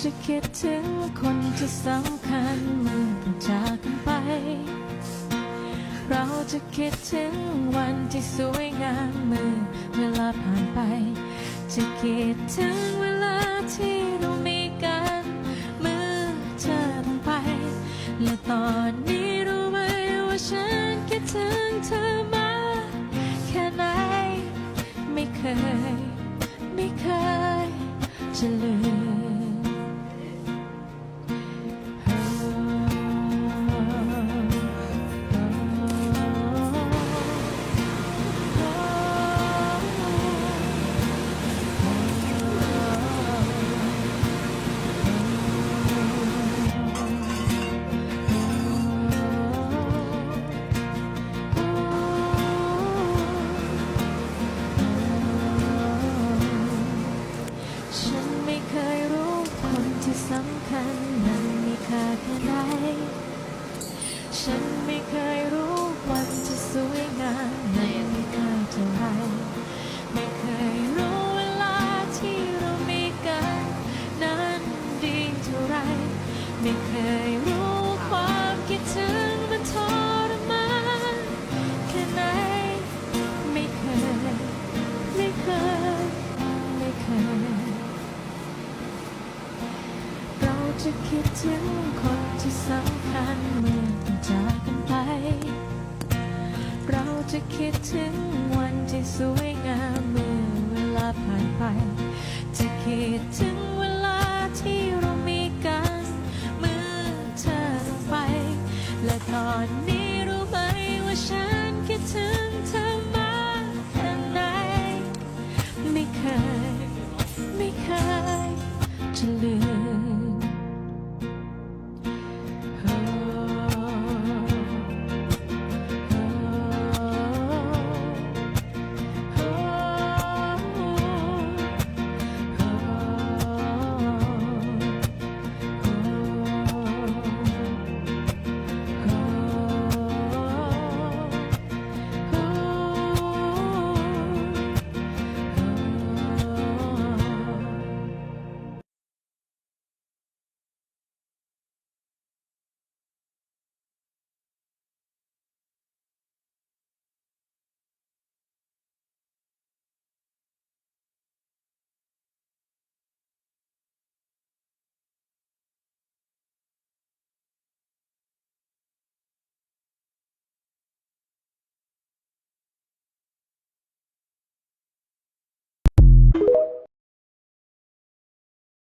จะคิดถึงคนที่สำคัญเมื่อจากกันไป เราจะคิดถึงวันที่สวยงามเมื่อเวลาผ่านไป จะคิดถึงเวลาที่เรามีกันเมื่อเธอต้องไป และตอนนี้รู้ไหมว่าฉันคิดถึงเธอมากแค่ไหน ไม่เคย ไม่เคยจะลืม ที่สำคัญนั้นมีค่าแค่ไหน ฉันไม่เคยรู้วัน จะคิดถึงคนที่สำคัญเมื่อต้องจากกันไป เราจะคิดถึงวันที่สวยงามเมื่อเวลาผ่านไป จะคิดถึงเวลาที่เรามีกันเมื่อเธอไป และตอนนี้รู้ไหมว่าฉันคิดถึงเธอมากแค่ไหนไม่เคย ไม่เคยจะลืม